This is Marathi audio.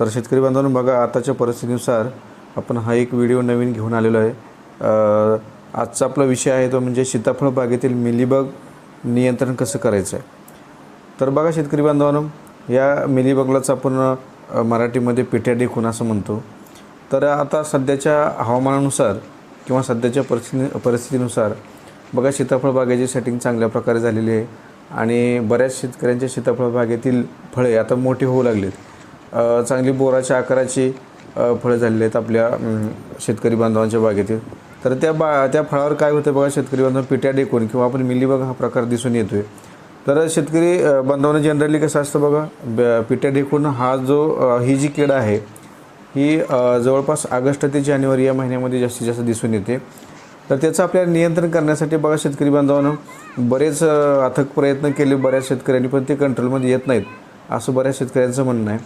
तर शेतकरी बांधवांनो बघा आताच्या परिस्थितीनुसार आपण हा एक व्हिडिओ नवीन घेऊन आलेलो आहे. आजचा आपला विषय आहे तो म्हणजे सीताफळ बागेतील मिलीबग नियंत्रण कसं करायचं आहे तर बघा शेतकरी बांधवांनो या मिलीबगलाच आपण मराठीमध्ये पिठ्या खून असं म्हणतो. तर आता सध्याच्या हवामानानुसार किंवा सध्याच्या परिस्थिती परिस्थितीनुसार बघा सीताफळ बागेची सेटिंग चांगल्या प्रकारे झालेली आहे. आणि बऱ्याच शेतकऱ्यांच्या सीताफळ बागेतील फळे आता मोठी होऊ लागलेत. चांगली बोराच्या आकाराची फळं झालेली आहेत आपल्या शेतकरी बांधवांच्या बागेतील. तर त्या बा त्या फळावर काय होतं बघा शेतकरी बांधव पिट्या डेकून किंवा आपण मिलीबग हा प्रकार दिसून येतोय. तर शेतकरी बांधवांना जनरली कसं असतं बघा पिट्या डेकून हा जो ही जी कीड आहे ही जवळपास ऑगस्ट ते जानेवारी या महिन्यामध्ये जास्तीत जास्त दिसून येते. तर त्याचं आपल्याला नियंत्रण करण्यासाठी बघा शेतकरी बांधवांना बरेच अथक प्रयत्न केले बऱ्याच शेतकऱ्यांनी पण ते कंट्रोलमध्ये येत नाहीत असं बऱ्याच शेतकऱ्यांचं म्हणणं आहे.